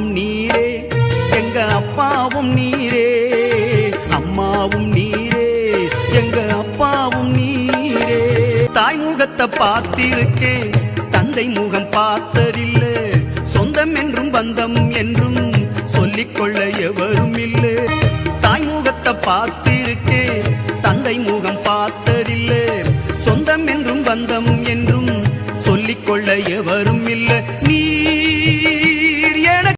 அம்மாவும் நீரே எங்க அப்பாவும் நீரே அம்மாவும் நீரே எங்க அப்பாவும் நீரே. தாய் முகத்தை பார்த்திருக்கேன் தந்தை முகம் பார்த்ததில்ல. சொந்தம் என்றும் பந்தம் என்றும் சொல்லிக்கொள்ள எவரும் இல்லை. தாய் முகத்தை பார்த்திருக்கேன் தந்தை முகம் பார்த்ததில்ல. சொந்தம் என்றும் பந்தம் என்றும் சொல்லிக்கொள்ள எவரும் இல்லை. நீ